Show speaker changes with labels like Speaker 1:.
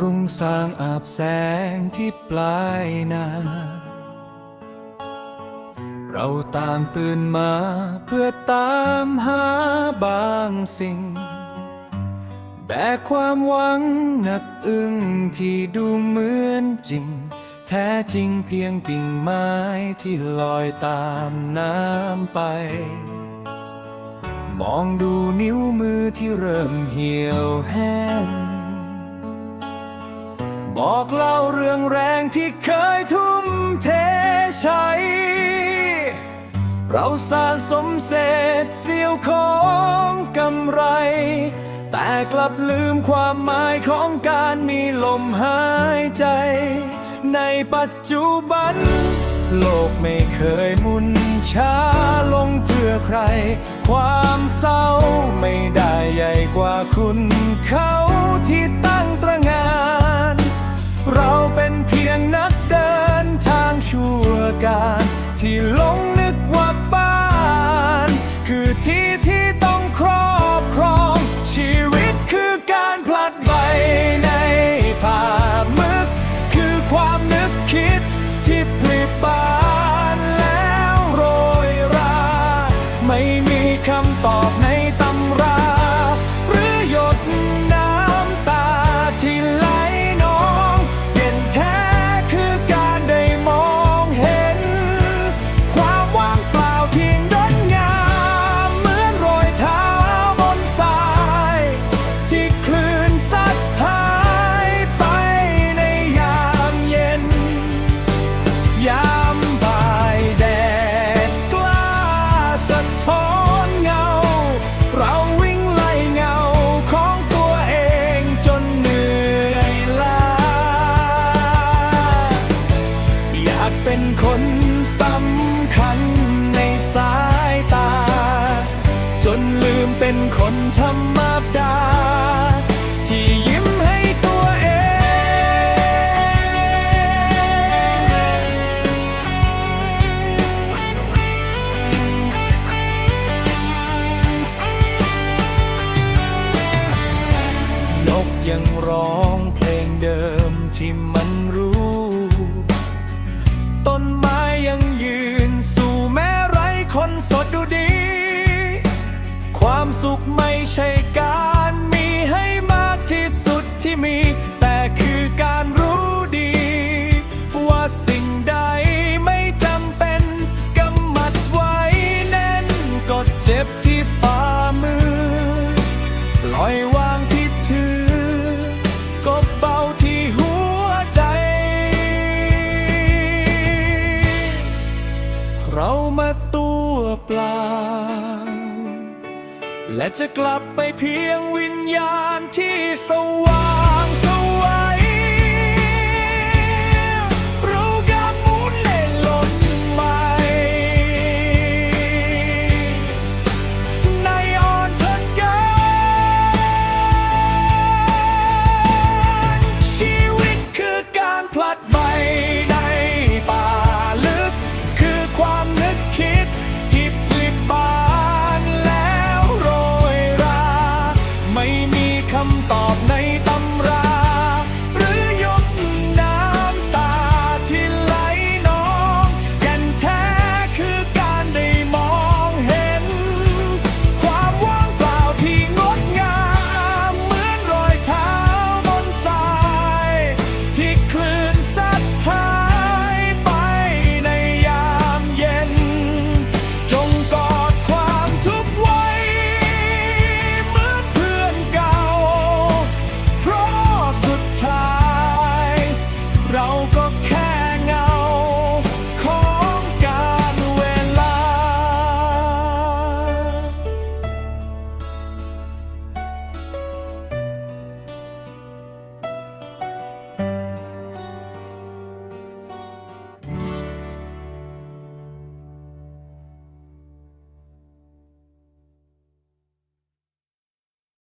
Speaker 1: รุ่งสร้างอาบแสงที่ปลายนา เราต่างตื่นมาเพื่อตามหาบางสิ่ง แบกความหวังหนักอึ้งที่ดูเหมือนจริง แท้จริงเพียงกิ่งไม้ที่ลอยตามน้ำไปมองดูนิ้วมือที่เริ่มเหี่ยวแห้ง บอกเล่าเรื่องแรงที่เคยทุ่มเทใช้ เราสะสมเศษเสี้ยวของกำไร แต่กลับลืมความหมายของการมีลมหายใจ ในปัจจุบัน โลกไม่เคยมุนช้าลงเพื่อใคร ความเศร้าไม่ได้ใหญ่กว่าคุณเขาที่ตั้ ธรรมดา ที่ยิ้มให้ตัวเอง นกยังร้องเพลงเดิมที่มัน ช่การมีให้มากที่สุดที่มี แต่คือการรู้ดี ว่าสิ่งใดไม่จำเป็นกำมัดไว้แน่นก็เจ็บที่ฝ่ามือ ปล่อยวางที่ถือก็เบาที่หัวใจ เรามาตัวเปล่า และจะกลับไปเพียงวิญญาณที่สว่าง